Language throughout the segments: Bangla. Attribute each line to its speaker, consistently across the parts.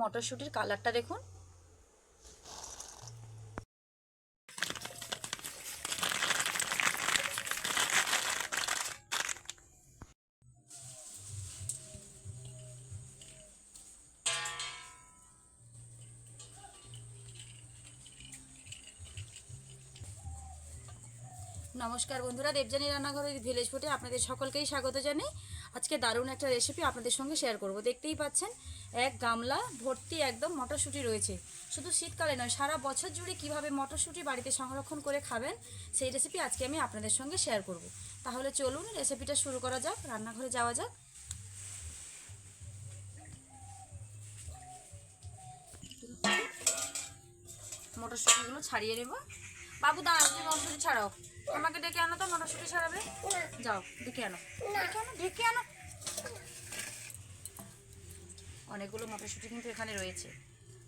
Speaker 1: মটরশুঁটির কালারটা দেখুন। নমস্কার বন্ধুরা দেবজানী রান্নাঘরের ভিলেজ ফুটে আপনাদের সকলকেই স্বাগত জানাই। আজকে দারুণ একটা রেসিপি আপনাদের সঙ্গে শেয়ার করব। দেখতেই পাচ্ছেন, এক গামলা ভর্তি একদম মটরশুঁটি রয়েছে। শুধু শীতকালে নয়, সারা বছর জুড়ে কীভাবে মটরশুঁটি বাড়িতে সংরক্ষণ করে খাবেন, সেই রেসিপি আজকে আমি আপনাদের সঙ্গে শেয়ার করব। তাহলে চলুন রেসিপিটা শুরু করা যাক, রান্নাঘরে যাওয়া যাক। মটরশুঁটিগুলো ছাড়িয়ে নেব। বাবু, দাঁড়াও, তুমি মটরশুঁটি ছাড়াও। আমাকে ডেকে আনো তো, মটরশুঁটি ছাড়াবে যাও, ডেকে আনো। ডেকে আনো ডেকে আনো। অনেকগুলো মটরশুঁটি কিন্তু এখানে রয়েছে।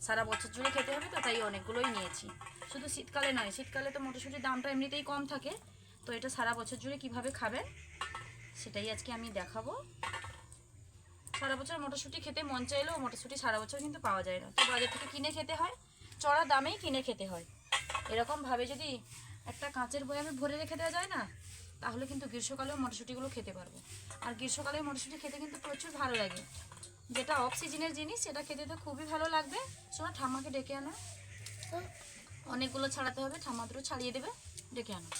Speaker 1: সারা বছর জুড়ে খেতে হবে তো, তাই অনেকগুলোই নিয়েছি। শুধু শীতকালে নয়, শীতকালে তো মটরশুঁটির দামটা এমনিতেই কম থাকে। তো এটা সারা বছর জুড়ে কীভাবে খাবেন, সেটাই আজকে আমি দেখাবো। সারা বছর মটরশুঁটি খেতে মন চাইলেও মটরশুঁটি সারা বছর কিন্তু পাওয়া যায় না। তো বাজার থেকে কিনে খেতে হয়, চড়া দামেই কিনে খেতে হয়। এরকমভাবে যদি একটা কাঁচের বয়ামে ভরে রেখে দেওয়া যায় না? তাহলে কিন্তু গ্রীষ্মকালেও মটরশুঁটিগুলো খেতে পারব। আর গ্রীষ্মকালে মটরশুঁটি খেতে কিন্তু প্রচুর ভালো লাগে। যেটা অফ সিজনের জিনিস, সেটা খেতে তো খুবই ভালো লাগবে। শোনো, ঠাম্মাকে ডেকে আনো। অনেকগুলো ছাড়াতে হবে, ঠাম্মাদেরও ছাড়িয়ে দেবে, ডেকে আনো।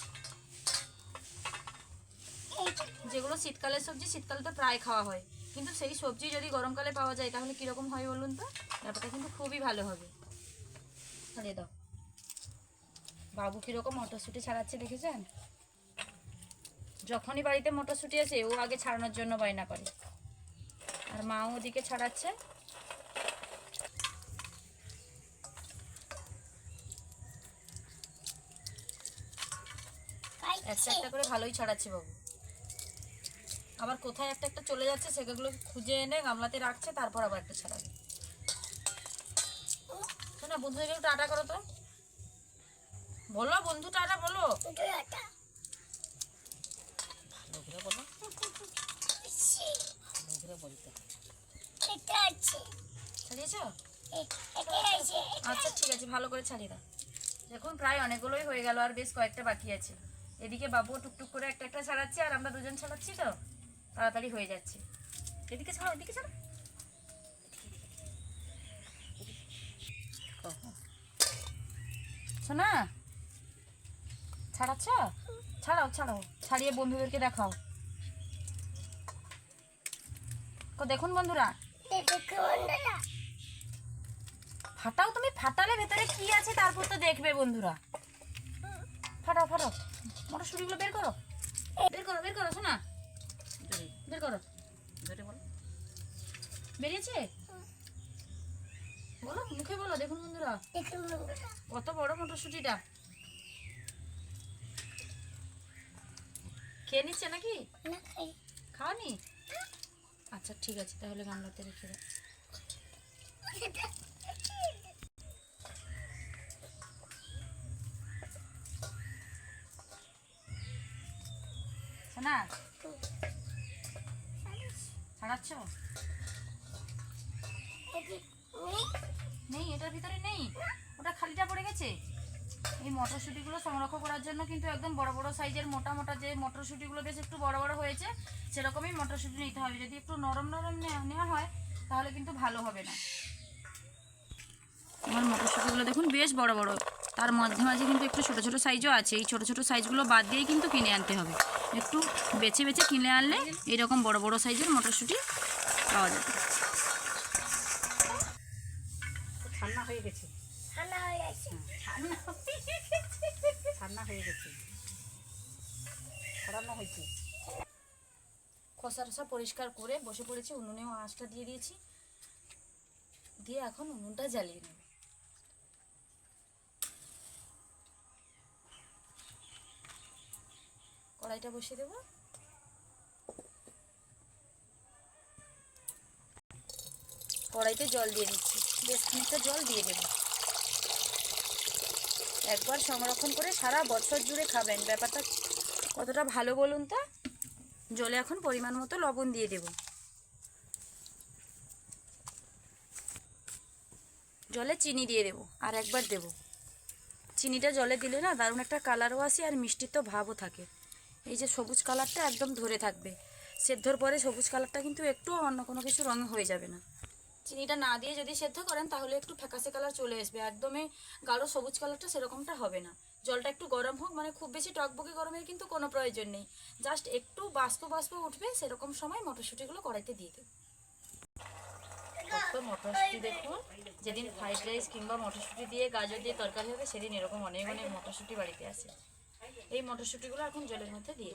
Speaker 1: যেগুলো শীতকালের সবজি শীতকালে তো প্রায় খাওয়া হয়। কিন্তু সেই সবজি যদি গরমকালে পাওয়া যায়, তাহলে কীরকম হয় বলুন তো? ব্যাপারটা কিন্তু খুবই ভালো হবে। ছাড়িয়ে দাও। বাবু কীরকম মটরশুঁটি ছাড়াচ্ছে দেখেছেন? যখনই বাড়িতে মটরশুঁটি আছে, ও আগে ছাড়ানোর জন্য বায়না করে। আর মাও ওদিকে ছাড়াচ্ছে। একটা একটা করে ভালোই ছাড়াচ্ছে বাবু। আবার কোথায় একটা একটা চলে যাচ্ছে, সেগুলো খুঁজে এনে গামলাতে রাখছে, তারপর আবার একটা ছাড়াবে। শোনা বন্ধুদেরকে একটু টাটা করো তো। বলো বন্ধু টাটা বলো। আচ্ছা ঠিক আছে, ভালো করে ছাড়িয়ে দাও। দেখুন, প্রায় অনেকগুলোই হয়ে গেল আর বেশ কয়েকটা বাকি আছে। এদিকে বাবু টুকটুক করে একটা একটা ছাড়াচ্ছে আর আমরা দুজন ছাড়াচ্ছি তো। তাড়াতাড়ি হয়ে যাচ্ছে। এদিকে ছাড়ো এদিকে ছাড়ো। শোনা? ছাড়াচ্ছ? ছাড়াও ছাড়াও। ছাড়িয়ে বন্ধুদেরকে দেখাও। দেখুন বন্ধুরা। ফাটাও তুমি, ফাটালে ভেতরে কি আছে তারপর তো দেখবে বন্ধুরা। ফাটাও ফাটাও। মটরশুঁটিগুলো বের করো। বের করো বের করো শোনা বের করো। বেরিয়েছে? বলো, মুখে বলো, দেখুন বন্ধুরা। কত বড় মটরশুঁটিটা। খেয়ে নিচ্ছে নাকি? খাওয়ানি আচ্ছা ঠিক আছে তাহলে গামলাতে রেখে দাও শোনা ছাড়াচ্ছ? নেই এটার ভিতরে নেই। ওটা খালিটা পড়ে গেছে। এই মটরশুঁটিগুলো সংরক্ষণ করার জন্য কিন্তু একদম বড় বড় সাইজের মোটা মোটা যে মটরশুঁটিগুলো বেশ একটু বড় বড় হয়েছে, সেরকমই মটরশুঁটি নিতে হবে। যদি একটু নরম নরম নেওয়া- হয়, তাহলে কিন্তু ভালো হবে না। আমার মটরশুঁটিগুলো দেখুন বেশ বড় বড়। তার মাঝে মাঝে কিন্তু একটু ছোট ছোট সাইজও আছে। এই ছোট ছোট সাইজগুলো বাদ দিয়েই কিন্তু কিনে আনতে হবে। একটু বেছে বেছে কিনে আনলে এরকম বড় বড় সাইজের মটরশুঁটি পাওয়া যাবে। ছড়ানো হয়েছে। খোসা টসা পরিষ্কার করে বসে পড়েছি, উনুনেও আঁচটা দিয়ে দিয়েছি। দিয়ে এখন উনুনটা জ্বালিয়ে নেব। কড়াইটা বসিয়ে দেবো। কড়াইতে জল দিয়ে দিচ্ছি। বেশ খানিকটা জল দিয়ে দেবো। একবার সংরক্ষণ করে সারা বছর জুড়ে খাবেন। ব্যাপারটা কতটা ভালো বলুন তো? জলে এখন পরিমাণ মতো লবণ দিয়ে দেব। জলে চিনি দিয়ে দেবো, আর একবার দেবো। চিনিটা জলে দিলে না দারুণ একটা কালারও আসে আর মিষ্টির তো ভাবও থাকে। এই যে সবুজ কালারটা একদম ধরে থাকবে। সেদ্ধর পরে সবুজ কালারটা কিন্তু একটু অন্য কোনো কিছু রঙে হয়ে যাবে না। চিনিটা না দিয়ে যদি সেদ্ধ করেন, তাহলে একটু ফ্যাকাশে কালার চলে আসবে। একদমই গাঢ় সবুজ কালারটা সেরকমটা হবে না। জলটা একটু গরম হোক মানে খুব বেশি টকবকে গরমের কিন্তু কোনো প্রয়োজন নেই। জাস্ট একটু বাষ্প বাষ্প উঠবে, সেরকম সময় মটরশুঁটিগুলো কড়াইতে দিয়ে দেবে মটরশুঁটি দেখুন? যেদিন ফ্রাইড রাইস কিংবা মটরশুঁটি দিয়ে গাজর দিয়ে তরকারি হবে, সেদিন এরকম অনেক অনেক মটরশুঁটি বাড়িতে আসে এই মটরশুঁটিগুলো এখন জলের মধ্যে দিয়ে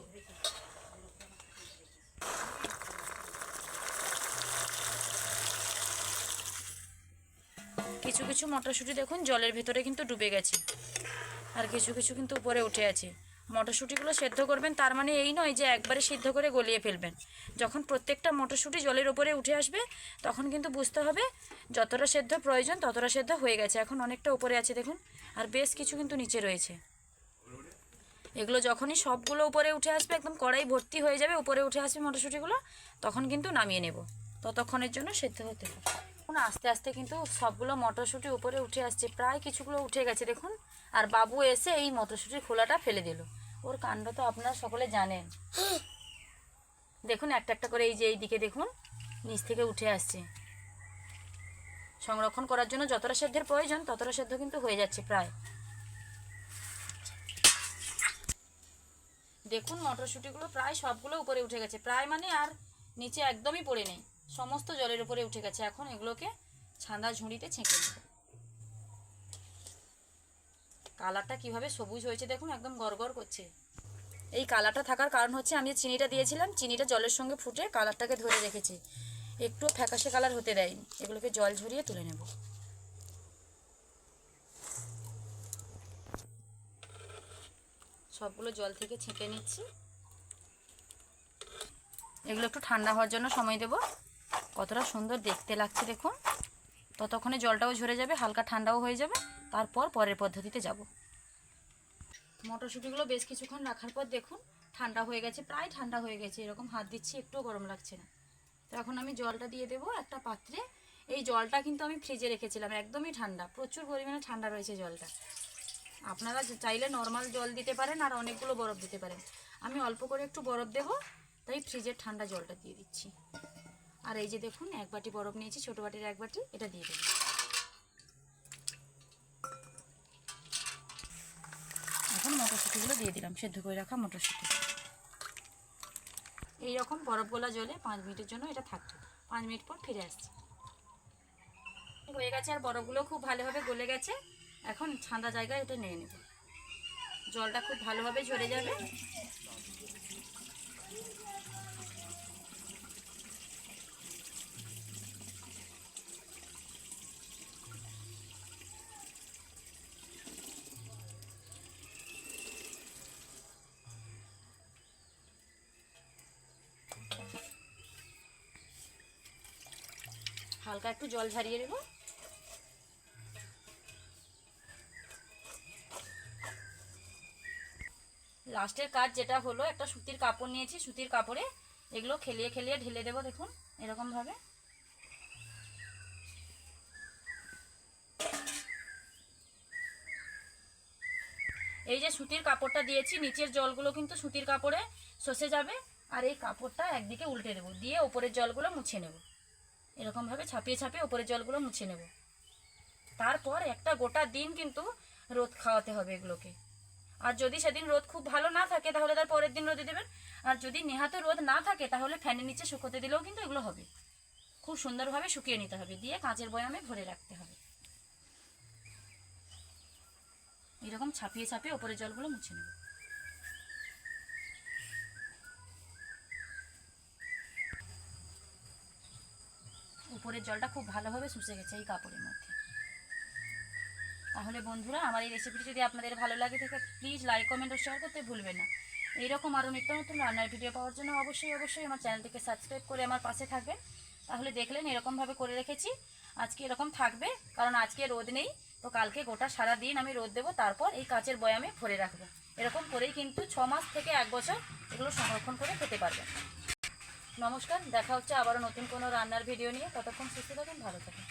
Speaker 1: কিছু কিছু মটরশুঁটি দেখুন, জলের ভেতরে কিন্তু ডুবে গেছে। আর কিছু কিছু কিন্তু উপরে উঠে আছে। মটরশুঁটিগুলো সেদ্ধ করবেন, তার মানে এই নয় যে একবারে সিদ্ধ করে গলিয়ে ফেলবেন। যখন প্রত্যেকটা মটরশুঁটি জলের উপরে উঠে আসবে, তখন কিন্তু বুঝতে হবে যতটা সেদ্ধ প্রয়োজন, ততটা সেদ্ধ হয়ে গেছে। এখন অনেকটা উপরে আছে, দেখুন। আর বেশ কিছু কিন্তু নিচে রয়েছে। এগুলো যখনই সবগুলো উপরে উঠে আসবে, একদম কড়াই ভর্তি হয়ে যাবে, উপরে উঠে আসবে মটরশুঁটিগুলো, তখন কিন্তু নামিয়ে নেব। ততক্ষণের জন্য সেদ্ধ হতে হবে এখন আস্তে আস্তে কিন্তু সবগুলো মটরশুঁটি উপরে উঠে আসছে। প্রায় কিছুগুলো উঠে গেছে, দেখুন। আর বাবু এসে এই মটরশুঁটির খোলাটা ফেলে দিল। ওর কাণ্ড তো আপনারা সকলে জানেন। দেখুন, একটা একটা করে এই যে এই দিকে দেখুন, নিচ থেকে উঠে আসছে। সংরক্ষণ করার জন্য যতটা সেদ্ধের প্রয়োজন, ততটা সেদ্ধ কিন্তু হয়ে যাচ্ছে প্রায়। দেখুন, মটরশুঁটিগুলো প্রায় সবগুলো উপরে উঠে গেছে। প্রায় মানে আর নিচে একদমই পড়ে নেই। সমস্ত জলের উপরে উঠে গেছে। এখন এগুলোকে ছান্দা ঝুড়িতে ছেঁকে নেব। কালারটা কীভাবে সবুজ হয়েছে দেখুন, একদম গড়গড় করছে। এই কালারটা থাকার কারণ হচ্ছে আমি চিনিটা দিয়েছিলাম, চিনিটা জলের সঙ্গে ফুটে কালারটাকে ধরে রেখেছে। একটু ফ্যাকাশে কালার হতে দেয়নি। এগুলোকে জল ঝরিয়ে তুলে নেব। সবগুলো জল থেকে ছেঁকে নিচ্ছি। এগুলো একটু ঠান্ডা হওয়ার জন্য সময় দেব। কতটা সুন্দর দেখতে লাগছে দেখুন। ততক্ষণে জলটাও ঝরে যাবে, হালকা ঠান্ডাও হয়ে যাবে। তারপর পরের পদ্ধতিতে যাব। মটরশুঁটিগুলো বেশ কিছুক্ষণ রাখার পর দেখুন, ঠান্ডা হয়ে গেছে, প্রায় ঠান্ডা হয়ে গেছে। এরকম হাত দিচ্ছি, একটুও গরম লাগছে না। তো এখন আমি জলটা দিয়ে দেবো একটা পাত্রে। এই জলটা কিন্তু আমি ফ্রিজে রেখেছিলাম, একদমই ঠান্ডা। প্রচুর পরিমাণে ঠান্ডা রয়েছে জলটা। আপনারা চাইলে নর্মাল জল দিতে পারেন আর অনেকগুলো বরফ দিতে পারেন। আমি অল্প করে একটু বরফ দেবো, তাই ফ্রিজের ঠান্ডা জলটা দিয়ে দিচ্ছি। আর এই যে দেখুন, এক বাটি বরফ নিয়েছি, ছোটো বাটির এক বাটি, এটা দিয়ে দেবো। এখন মটরশুঁটিগুলো দিয়ে দিলাম, সেদ্ধ করে রাখা মটরশুঁটি। এইরকম বরফ গোলা জলে পাঁচ মিনিটের জন্য এটা থাকবে। পাঁচ মিনিট পর ফিরে আসছি। হয়ে গেছে আর বরফগুলো খুব ভালোভাবে গলে গেছে। এখন ঠান্ডা জায়গায় এটা নিয়ে নেব। জলটা খুব ভালোভাবে ঝরে যাবে। হালকা একটু জল ঝারিয়ে দেবো লাস্টের কাজ যেটা হলো, একটা সুতির কাপড় নিয়েছি, সুতির কাপড়ে এগুলো খেলিয়ে খেলিয়ে ঢেলে দেবো দেখুন, এরকমভাবে। এই যে সুতির কাপড়টা দিয়েছি, নিচের জলগুলো কিন্তু সুতির কাপড়ে শসে যাবে, আর এই কাপড়টা একদিকে উল্টে দেবো, দিয়ে ওপরের জলগুলো মুছে নেব। এরকমভাবে ছাপিয়ে ছাপিয়ে ওপরের জলগুলো মুছে নেব। তারপর একটা গোটা দিন কিন্তু রোদ খাওয়াতে হবে এগুলোকে। আর যদি সেদিন রোদ খুব ভালো না থাকে, তাহলে তার পরের দিন রোদে দেবেন। আর যদি নেহাতে রোদ না থাকে, তাহলে ফ্যানের নিচে শুকোতে দিলেও কিন্তু এগুলো হবে। খুব সুন্দরভাবে শুকিয়ে নিতে হবে, দিয়ে কাঁচের বয়ামে ভরে রাখতে হবে। এরকম ছাপিয়ে ছাপিয়ে ওপরের জলগুলো মুছে নেব। উপরের জলটা খুব ভালোভাবে শুষে গেছে এই কাপড়ের মধ্যে। তাহলে বন্ধুরা, আমার এই রেসিপিটি যদি আপনাদের ভালো লাগে থাকে প্লিজ লাইক কমেন্ট ও শেয়ার করতে ভুলবেন না। এইরকম আরও নিত্য নতুন রান্নার ভিডিও পাওয়ার জন্য অবশ্যই অবশ্যই আমার চ্যানেলটিকে সাবস্ক্রাইব করে আমার পাশে থাকবেন। তাহলে দেখলেন এরকমভাবে করে রেখেছি। আজকে এরকম থাকবে, কারণ আজকে রোদ নেই, তো কালকে গোটা সারা দিন আমি রোদ দেবো, তারপর এই কাচের বয়ামে ভরে রাখব। এরকম করেই কিন্তু ছ মাস থেকে এক বছর এগুলো সংরক্ষণ করে খেতে পারবেন। নমস্কার দেখা হচ্ছে আবারও নতুন কোনো রান্নার ভিডিও নিয়ে। ততক্ষণ সুস্থ থাকুন ভালো থাকুন।